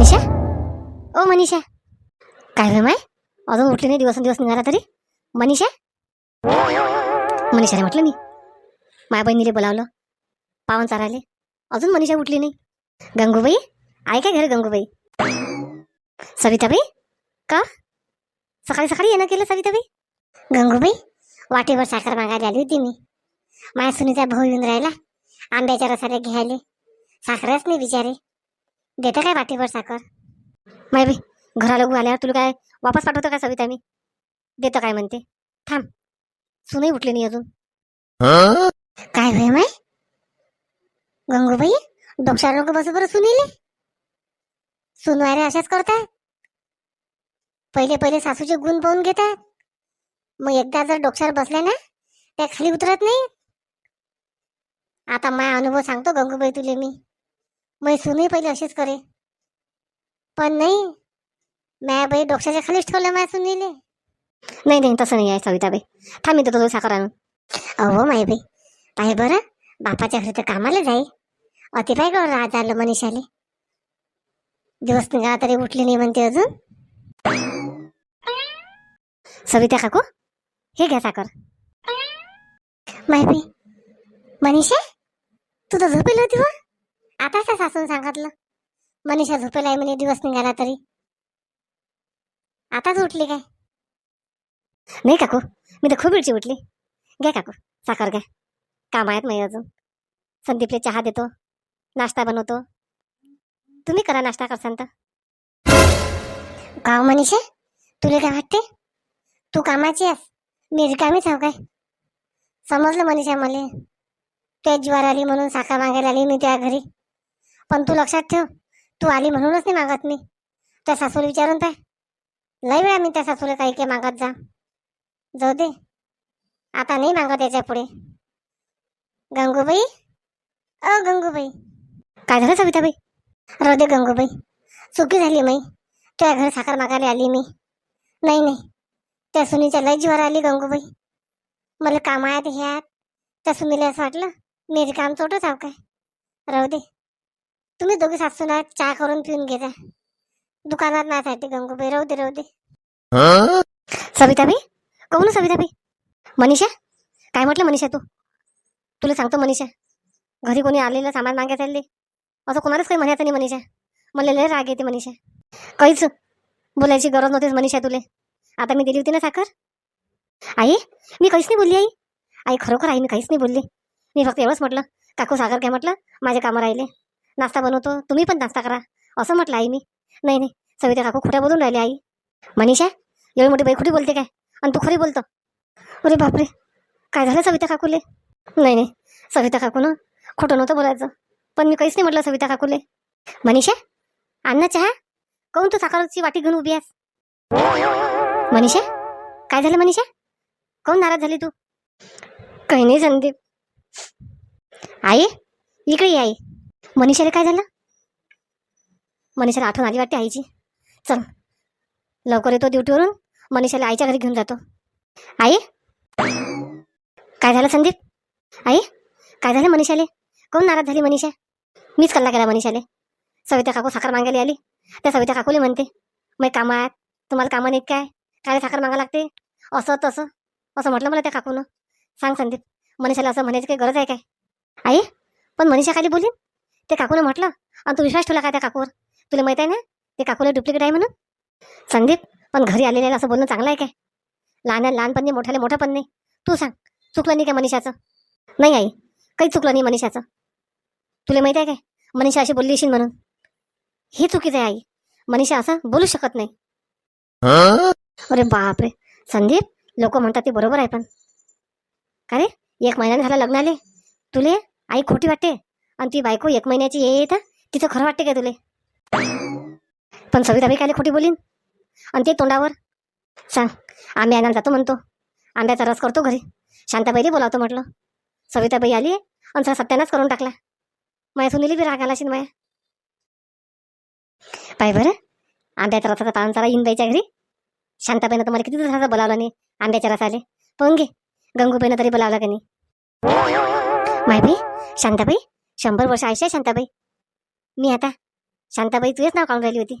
मनीषा? ओ मनीषा. काय होय माय? अजून उठली नाही दिवस निघाला तरी? मनीषा? मनीषाने म्हटलं मी. माया बहिणीले बोलावलं. पावन चाराले अजून मनीषा उठली नाही. गंगूबाई? आहे काय घर गंगूबाई? सविताबाई? का? सकाळी सकाळी येणं केलं सविताबाई? गंगूबाई? वाटेवर साखर मागायला आली होती मी. माझ्या सुनीचा भाऊ येऊन राहिला. आंब्याच्या रसाला घ्यायले. साखरच नाही बिचारे. देता काय वाटेवर साखर? माय बी घराला उभं आल्यावर तुला काय वापस पाठवतो का सविता मी? देतो काय म्हणते? थांब. सुनही उठली नाही अजून. काय होय माय गंगूबाई डोक्षार लोक बसू बरं सुनीले? सुनवारे अशाच करतात पहिले पहिले सासूचे गुण पाहून घेतात मग एकदा जर डोक्षावर बसल्या ना त्या खाली उतरत नाही? आता माझा अनुभव सांगतो गंगूबाई तुले मी. मग सुनही पहिले अशीच करे पण नाही मॅ बाई डोक्याच्या खालीच ठेवलं माझ्या सुनीले नाही नाही तसं नाही आहे सविताबाई. थांबी तर तुझं साखर आणून. अहो माय बाई पाय बरं बापाच्या घरी तर कामाला जाई. अति पाय गं राज आलं मनीषाले. दिवस निघाला तरी उठली नाही म्हणते अजून. सविता काकू हे घ्या साखर. माय बाई मनीषा तू तर झोपेल होती वा? आता त्या सासून सांगितलं. मनीषा झोपेला आहे म्हणे दिवस निघाला तरी. आताच उठली काय? नाही काकू मी तर खूप वेळची उठली. घ्या काकू साखर घ्या. काम आहेत नाही अजून. संदीपले चहा देतो नाश्ता बनवतो. तुम्ही करा नाश्ता करसान तर. का मनीषा तुला काय वाटते? तू कामाची आहेस मी रिकामीच आहो काय? समजलं मनीषा मला. त्या ज्वार आली म्हणून साखर मागायला आली मी त्या घरी. पण तू लक्षात ठेव तू आली म्हणूनच नाही मागत मी. त्या सासूला विचारून पाय लय वेळा मी त्या सासूला काही काही मागत जा. जाऊ दे. आता नाही मागत याच्यापुढे. गंगूबाई? अ गंगूबाई. काय झालं सविताबाई? राहू दे गंगूबाई. चुकी झाली मी तुझ्या घरी साखर मागायला आली मी. नाही नाही. त्या सुनीच्या लय जीवावर आली गंगूबाई. मला काम आहेत ह्यात. त्या सुनीला असं वाटलं मी काम चोटच आव काय? राहू दे. तुम्ही दोघे सासूना चहा करून पिऊन घे जा दुकानात नासाठी गंगूबाई राहू दे राहू दे. सविताबाई कोण सविताबाई मनीषा? काय म्हटलं मनीषा तू? तुला सांगतो मनीषा. घरी कोणी आलेलं सामान मागायचं आले. असं कोणालाच काही म्हणायचं नाही मनीषा. मला लय राग येते मनीषा. काहीच बोलायची गरज नव्हतीच मनीषा तुले. आता मी दिली होती ना साखर? आई मी काहीच नाही बोलली आई. आई खरोखर आई मी काहीच नाही बोलली. मी फक्त एवढंच म्हटलं काकू साखर काय म्हटलं? माझ्या कामं राहिले नाश्ता बनवतो तुम्ही पण नाश्ता करा. असं म्हटलं आई मी. नाही नाही सविता काकू खोट्या बोलून राहिले आई. मनीषा एवढी मोठी बाई खोटी बोलते काय? आणि तू खरी बोलतो. अरे बापरे. काय झालं सविता काकूले? नाही नाही सविता काकू ना खोटं नव्हतं बोलायचं. पण मी काहीच नाही म्हटलं सविता काकूले. मनीषा अण्णा चहा. काऊन तू साखरची वाटी घेऊन उभी आहेस? मनीषा काय झालं मनीषा? काऊन नाराज झाली तू? काही नाही संदीप. आई इकडे आई. मनीषाला काय झालं? मनीषाला आठवण आली वाटते आईची. चल लवकर येतो ड्युटीवरून. मनीषाला आईच्या घरी घेऊन जातो. आई? काय झालं संदीप? आई? काय झालं मनीषाले? कोण नाराज झाली मनीषा? मीच कल्ला केला मनीषाले. सविता काकू साखर मागायला आली. त्या सविता काकूले म्हणते मग कामात तुम्हाला कामं नाहीत काय? काय साखर मागा लागते? असं तसं. असं म्हटलं मला त्या काकूनं. सांग संदीप मनीषाला असं म्हणायची काही गरज आहे काय? आई पण मनीषा खाली बोलीन? ते काकूनं म्हटलं आणि तू विश्वास ठेवला का त्या काकूवर? तुला माहीत आहे ना ते काकूला डुप्लिकेट आहे म्हणून? संदीप पण घरी आलेल्याला असं बोलणं चांगलं आहे काय? लहान लहानपण नाही मोठ्याला मोठं पण नाही. तू सांग चुकलं नाही काय मनीषाचं? नाही आई काही चुकलं नाही मनीषाचं. तुला माहिती आहे काय? मनीषा अशी बोलली म्हणून. हे चुकीचं आहे आई. मनीषा असं बोलू शकत नाही. अरे बापरे! संदीप लोक म्हणतात ते बरोबर आहे पण. का रे? एक महिन्याने झाला लग्नाले. तुले आई खोटी वाटते? आणि ती बायको एक महिन्याची ये येत तिथं खरं वाटते काय तुले? पण सविताबाई कायले खोटी बोलीन? आणि ते तोंडावर सांग आम्ही आणायला जातो म्हणतो. आंब्याचा रस करतो घरी. शांताबाईने बोलावतो म्हटलं. सविताबाई आली आणि सर सत्यानाच करून टाकला. माया सुनीली बी राग आला असेल माया. पाय बरं आंब्याचा रसाचा ताण चाला येईन बाईच्या घरी. शांताबाईनं तर मला किती दिवसाचा बोलावला नाही आंब्याच्या रसाले. पण घे. गंगूबाईनं तरी बोलावला का नाही? माय शांताबाई शंभर वर्ष आयुष्य आहे शांताबाई. मी आता शांताबाई तुझेच नाव काढून राहिली होती?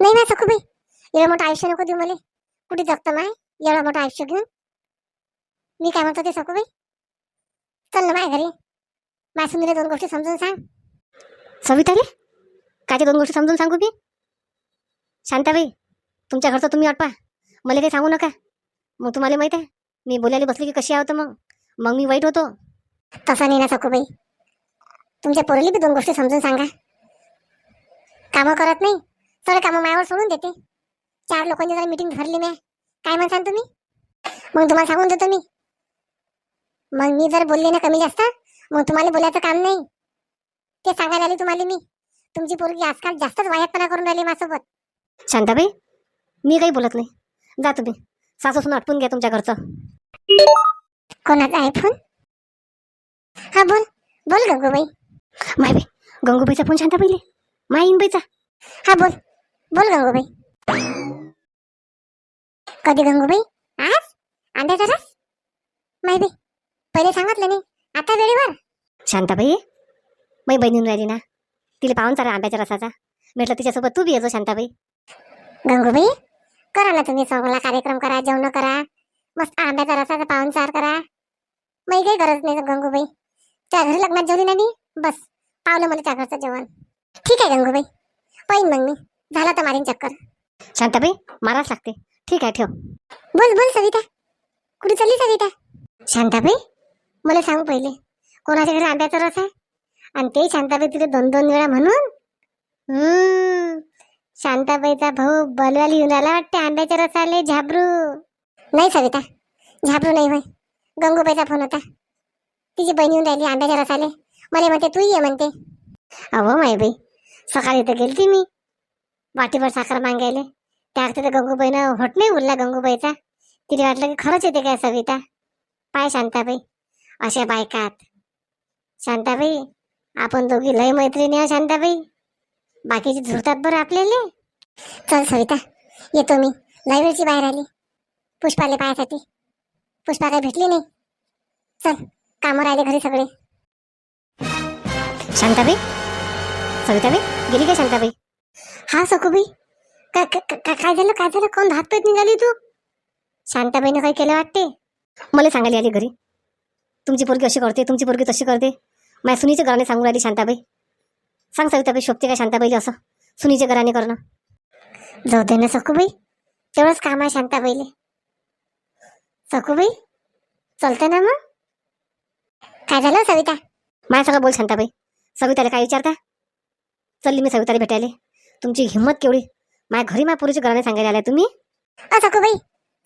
नाही ना सखूबाई एवढं मोठं आयुष्य नको देऊ मला. कुठे जगतं माय? एवढं मोठं आयुष्य घेऊन. मी काय म्हणतो ते सखूबाई? चल ना माझ्या घरी. माझ्या सुनीला दोन गोष्टी समजून सांग. सविताले कायच्या दोन गोष्टी समजून सांगू मी शांताबाई तुमच्या घरचं तुम्ही अटपा मला काही सांगू नका. मग तुम्हाला माहीत आहे मी बोलायला बसली की कशी आहोत मग. मग मी वाईट होतो. तसा नाही ना सखूबाई. तुमच्या पोरीला बी दोन गोष्टी समजून सांगा. कामं करत नाही सगळे कामं मायावर सोडून देते. चार लोकांची जरा मीटिंग धरली मी काय म्हणसान तुम्ही? मग तुम्हाला सांगून देतो मी. मग मी जर बोलले ना कमी जास्त मग तुम्हाला बोलायचं काम नाही. ते सांगायला आले तुम्हाला मी. तुमची पोरगी आजकाल जास्तच वायातपणा करून राहिली माझ्यासोबत. शांताबाई मी काही बोलत नाही. जा तुम्ही. सासूसून आटपून घ्या तुमच्या घरचं. कोणाचा आहे फोन हा बोल. बोल गंगूबाई माय बाई गंगूबाईचा फोन शांताबाईले माय इंबाईचा हा बोल. बोल गंगूबाई. कधी गंगूबाई? आज? आंब्याचा रस? माय बाई पहिले सांगितलं नाही आता वेळेवर. शांताबाई मै बहिणीन राहिली ना. तिला पाहून चारा आंब्याच्या रसाचा. म्हटलं तिच्यासोबत तू बी येतो शांताबाई. गंगूबाई करा ना तुम्ही सगळा कार्यक्रम करा जेवण करा. मस्त आंब्याचा रसाचा पाहुणचार करा. मग काही गरज नाही गंगूबाई. त्या घरी लग्नात जेवली ना मी? बस. पावलं मला त्या घरचं जेवण. ठीक आहे गंगूबाई. पाहिन मग मी. झाला तर मारीन चक्कर. शांताबाई माराच लागते. ठीक आहे ठेव. बोल बोल सविता. कुठे चालली सविता? शांताबाई? मला सांग पहिले. कोणाच्या घरी आंब्याचा रस आहे? आणि ते शांताबाई तिथे दोन दोन वेळा म्हणून. हम्म. शांताबाईचा भाऊ बलवाली येऊन आला वाटते आंब्याच्या रसाले झाबरू. नाही सविता झाबरू नाही होय. गंगूबाईचा फोन होता. तिची बहीण येऊन राहिली आंब्याच्या रसाले. मला म्हणते तू ये म्हणते. अहो माय बाई सकाळी तर गेलती मी वाटीभर साखर मागायले. त्या तर गंगूबाईनं होट नाही उरला गंगूबाईचा. तिला वाटलं की खरंच येते काय सविता? पाय शांताबाई अशा बायकात शांताबाई आपण दोघी लय मैत्रिणी आहे शांताबाई. बाकीचे झुरतात बरं आपल्याला. चल सविता येतो मी. लय वेळची बाहेर आली. पुष्पाले पायासाठी. पुष्पा काही भेटली नाही. चल कामं राहिले घरी सगळे. शांताबाई? सविताबाई? गेली काय शांताबाई? हा सखूबाई. का, का, का- काय झालं? काय झालं? कोण हात पेट निघाली तू? शांताबाईनं काही केलं वाटते? मला सांगायला आली घरी. तुमची पोरगी अशी करते तुमची पोरगी तशी करते. माझ्या सुनीच्या घराने सांगून राहिली शांताबाई. सांग सविताबाई शोभते काय शांताबाईला असं? सुनीच्या घराने करणं. जाऊ दे ना सखूबाई. तेवढंच काम आहे शांताबाईले. सखूबाई चलते ना मग. काय झालं सविता? माझ्या सगळं बोल शांताबाई. सविताला काय विचारता? चलली मी सविताला भेटायला. तुमची हिंमत केवढी? माझ्या घरी माझ्या पोरीच्या घराने सांगायला आल्या तुम्ही? अ सखूबाई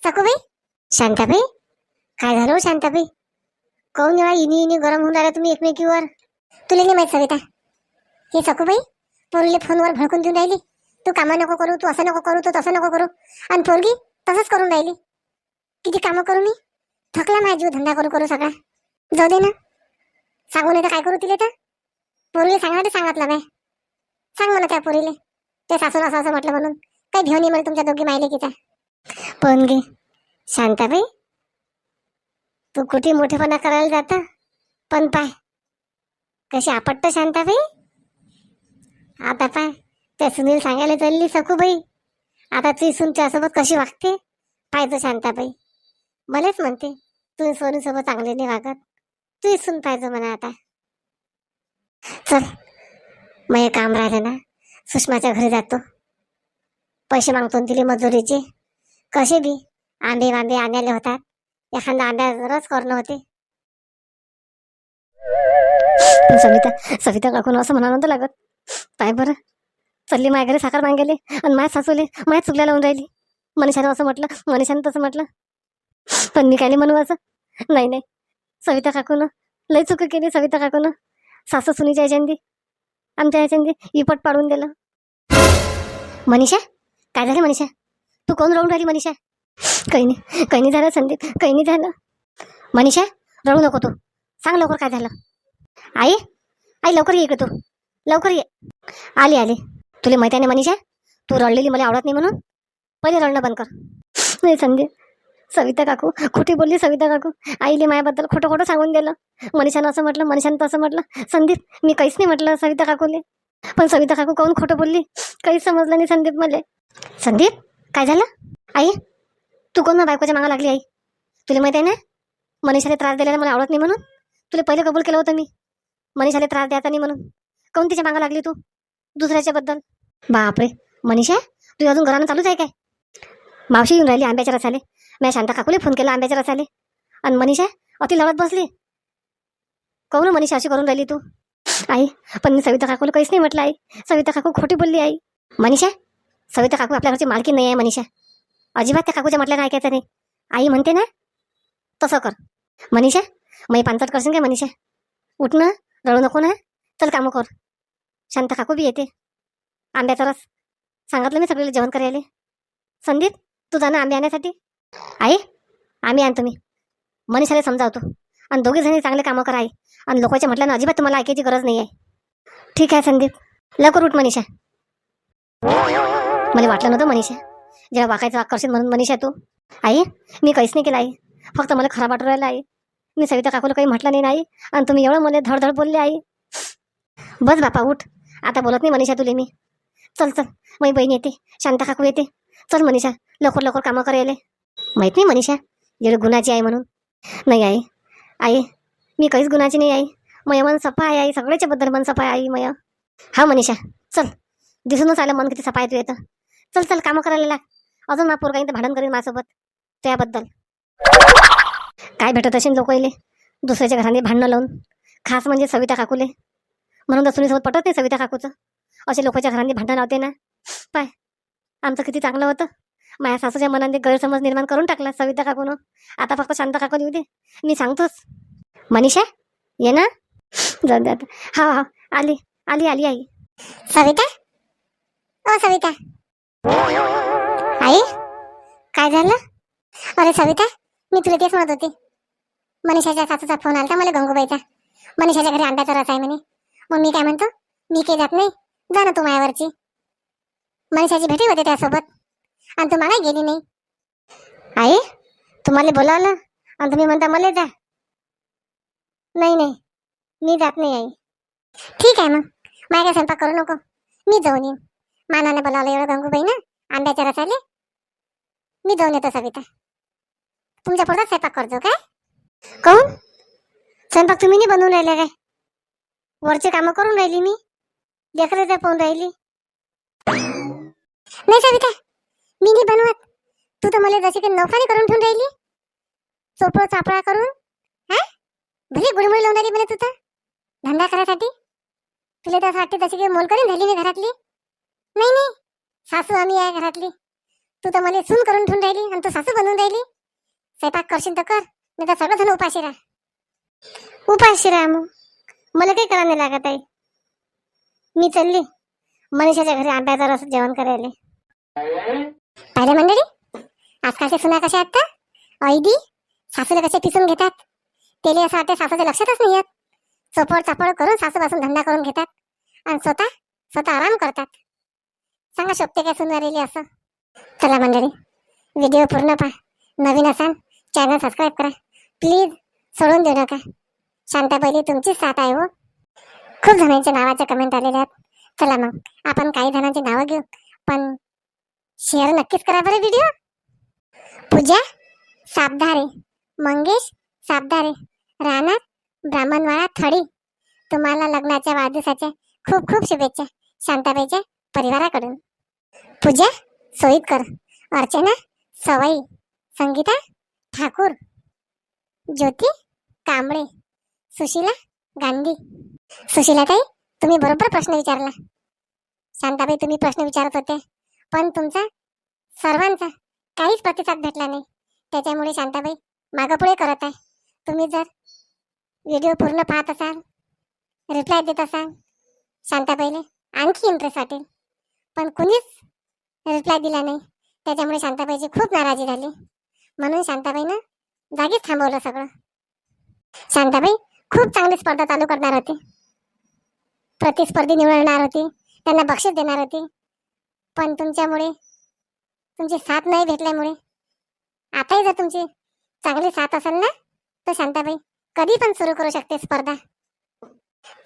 सखूबाई. शांताबाई? काय झालं हो शांताबाई? काऊन एवढा इनी इनी गरम होऊन राहिला तुम्ही एकमेकीवर? तुला नाही माहीत सविता. हे सखूबाई पोरीले फोनवर भडकून देऊन राहिली. तू कामं नको करू तू असं नको करू तू तसं नको करू. आणि पोरगी तसंच करून राहिली. किती कामं करू मी? थकला माझा जीव धंदा करू करू सगळा. जाऊ दे ना. सांगू नाही तर काय करू तिले तर? पोरीले सांगा ते सांगितलं बाय सांग म्हणा त्या पोरीले. ते सासून असं असं म्हटलं म्हणून. काही घेऊन म्हणे तुमच्या दोघी माहिले की पण गे शांताबाई तू कुठे मोठेपणा करायला जाता? पण पाय कशी आपटतं शांताबाई? आता पाय त्या सुनील सांगायला चालली सकूबाई आता ती सून त्यासोबत कशी वागते? पाहिजे शांताबाई. मलाच म्हणते तू सोनूसोबत चांगले नाही वागत. तू सून पाहिजे म्हणा आता. चल. मग हे काम राहिलं ना सुषमाच्या घरी जातो. पैसे मागतो न तिले मजुरीचे. कसे बी आंबे वांबे आणायला होतात. एखादा आंब्या रस करणं होते. पण सविता सविता काकून असं म्हणा नव्हतं लागत. पाय बरं. चलली माझ्या घरी साखर मागेले आणि माझ्या सासूले माझ्या चुकल्या लावून राहिली. मनीषानं असं म्हटलं मनीषानं तसं म्हटलं. पण मी काय नाही म्हणू असं. नाही नाही. सविता काकून लय चुक केली सविता काकून. सासू सुनीच्या याच्यानी आमच्या याच्यानी इपट पाडून दिलं मनीषा काय झालं मनीषा? तू कोण रडून राहिली मनीषा? काही नाही काही नाही झालं संदीप काही नाही झालं. मनीषा रडू नको तू. सांग लवकर काय झालं. आई आई लवकर ये का तू. लवकर ये. आली आली. तुला माहिती आहे ना मनीषा तू रडलेली मला आवडत नाही म्हणून. पहिले रडणं बंद कर. नाही संदीप सविता काकू खोटी बोलली सविता काकू. आईले माझ्याबद्दल खोटं खोटं सांगून दिलं. मनीषानं असं म्हटलं मनीषानं तसं म्हटलं. संदीप मी काहीच नाही म्हटलं सविता काकूले. पण सविता काकू काहून खोटं बोलली? काहीच समजलं नाही संदीप मला. संदीप काय झालं? आई तू कोण ना बायकोच्या मागा लागली आई? तुला माहिती आहे ना? मनीषाला त्रास दिलेला मला आवडत नाही म्हणून. तुला पहिले कबूल केलं होतं मी. मनीषाला त्रास द्यायचा नाही म्हणून. काऊन तिच्या मागा लागली तू? दुसऱ्याच्याबद्दल बापरे! मनीषा तू अजून घरानं चालूच आहे काय? मावशी येऊन राहिली आंब्याच्या रसाले. मी शांता काकूला फोन केला आंब्याच्या रसाले. आणि मनीषा अति लढत बसली. काऊन मनीषा अशी करून राहिली तू? आई पण मी सविता काकूला काहीच नाही म्हटलं आई. सविता काकू खोटी बोलली आई. मनीषा सविता काकू आपल्या घरची मालकी नाही आहे मनीषा. अजिबात त्या काकूच्या म्हटल्या काय ऐकायचं नाही. आई म्हणते ना तसं कर. मनीषा मी पानसट करशील काय मनीषा? उठ ना रळू नको ना. चल कामं कर. शांता काकू बी येते. आंब्याचा रस. सांगितलं मी सगळ्याला जेवण करायला. संदीप तू जाणं आंबे आणण्यासाठी आई आम्ही आणतो मी मनीषाला समजावतो. आणि दोघे जणी चांगले कामं करा आई. आणि लोकांच्या म्हटल्यानं अजिबात तुम्हाला ऐकायची गरज नाही आहे. ठीक आहे संदीप. लवकर उठ मनीषा. मला वाटलं नव्हतं मनीषा. जेव्हा वाकायचं आकर्षित म्हणून मनीषा तू. आई मी काहीच नाही केलं आई. फक्त मला खराब वाटू राहिलं आई. मी सविता काकूला काही म्हटलं नाही नाही आणि तुम्ही एवढं मला धडधड बोलले आई. बस बापा उठ. आता बोलत नाही मनीषा तुले मी. चल चल. माझी बहीण येते. शांता काकू येते. चल मनीषा. लवकर लवकर कामं करायला. माहीत नाही मनीषा. एवढी गुणाची आहे म्हणून. नाही आई. आई मी काहीच गुणाची नाही आई. मय मन सफा आहे आई. सगळ्याच्या बद्दल मन सफा आहे आई मय. हा मनीषा. चल. दिसूनच आलं मन किती सफा आहे तू येतं चल चल कामं करायला लाग. अजून मा पोरगा भांडण करेन माझ्यासोबत. त्याबद्दल. काय भेटत असेल लोक इले? दुसऱ्याच्या घराने भांडणं लावून. खास म्हणजे सविता काकूले. म्हणून तर सुनीसोबत पटत नाही सविता काकूचं. असे लोकांच्या घरांनी भांडण लावते ना. पाय. आमचं किती चांगलं होतं. माझ्या सासूच्या मनाने गैरसमज निर्माण करून टाकला सविता काकून. आता फक्त शांत काकून येऊ दे. मी सांगतोच. मनीषा ये ना. जाऊ दे आता. हा हा आली आली आली आई. सविता? ओ सविता. आई काय झालं? अरे सविता मी तुला तेच म्हणत होते. मनीषाच्या सासूचा फोन आलता मला गंगूबाईचा. मनीषाच्या घरी अंड्याचा रस आहे म्हणे. मग मी काय म्हणतो? मी काही जात नाही. जा ना तू मायावरची. मनीषाची भेटी होते त्यासोबत. आणि तू मला गेली नाही. आई तुम्हाला बोलावलं? आणि तुम्ही म्हणता मला जा. नाही नाही मी जात नाही आई. ठीक आहे मग माझ्या काय स्वयंपाक करू नको. मी जाऊन येईन. मानाने बोलावलं एवढं गंगूबाई ना आंब्याच्या रसाले. मी जाऊन येतो सविता. तुमच्या पुढचा स्वयंपाक करतो काय? काऊन स्वयंपाक तुम्ही नाही बनवून राहिले काय? वरचे कामं करून राहिली मी. लेकरं तर पाहून राहिली. नाही सविता मी नाही बनवत. तू तर मला जसे काही नौकाने करून ठेवून राहिली. चोपळ चापळा करून हा? भले गुडमुळे लावून राहिली म्हणे तू तर. धंदा करायसाठी. तुला तर असं वाटते जशी काही मोलकरीन झाली मी घरातली. नाही नाही. सासू आम्ही आहे घरातली. तू तर मला सून करून ठेवून राहिली आणि तू सासू बनवून राहिली. स्वयंपाक करशील तर कर नाही तर सगळं जण उपाशी राहा. उपाशी राहा मग. मला काही करा नाही लागत आहे. मी चालली. मनीषाच्या घरी आंब्याचा रस जेवण करायला. पाहिलं मंडळी? आजकालचे सुना कशा आहेत का ऐदी सासूला कसे पिसून घेतात? तेले असं वाटतं सासूच्या लक्षातच नाही येत. चोपड चापड करून सासूपासून धंदा करून घेतात. आणि स्वतः स्वतः आराम करतात. सांगा शोभते काय सुनारेली असं? चला मंडळी व्हिडिओ पूर्ण पहा. नवीन असाल चॅनल सबस्क्राईब करा. प्लीज सोडून देऊ नका. शांता पहिली तुमचीच साथ आहे हो. खूप जणांच्या नावाच्या कमेंट आलेल्या आहेत. चला मग आपण काही जणांची नावं घेऊ. पण शेअर नक्कीच करा बरं व्हिडिओ पूजा साबधारे मंगेश साबधारे राहणार ब्राह्मणवाडा थडी. तुम्हाला लग्नाच्या वाढदिवसाच्या खूप खूप शुभेच्छा. शांताबाईच्या परिवाराकडून. पूजा सोईतकर अर्चना सवाई. संगीता ठाकूर. ज्योती कांबळे. सुशीला गांधी. सुशीलाताई तुम्ही बरोबर प्रश्न विचारला. शांताबाई तुम्ही प्रश्न विचारत होते. पण तुमचा सर्वांचा काहीच प्रतिसाद भेटला नाही. त्याच्यामुळे शांताबाई मागपुढे करत आहे. तुम्ही जर व्हिडिओ पूर्ण पाहत असाल रिप्लाय देत असाल शांताबाईले आणखी इंटरेस्ट वाटेल. पण कुणीच रिप्लाय दिला नाही. त्याच्यामुळे शांताबाईची खूप नाराजी झाली. म्हणून शांताबाईनं जागीच थांबवलं सगळं. शांताबाई खूप चांगली स्पर्धा चालू करणार होती. प्रतिस्पर्धी निवडणार होती. त्यांना बक्षीस देणार होती. पण तुमच्यामुळे तुमची साथ नाही भेटल्यामुळे. आताही जर तुमची चांगली साथ असेल ना तर शांताबाई कधी पण सुरू करू शकते स्पर्धा.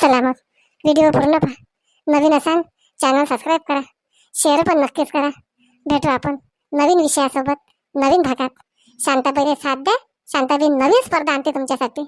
चला मग व्हिडिओ पूर्ण पहा. नवीन असाल चॅनल सबस्क्राईब करा. शेअर पण नक्कीच करा. भेटू आपण नवीन विषयासोबत नवीन भागात. शांताबाईने साथ द्या. शांताबाई नवीन स्पर्धा आणते तुमच्यासाठी.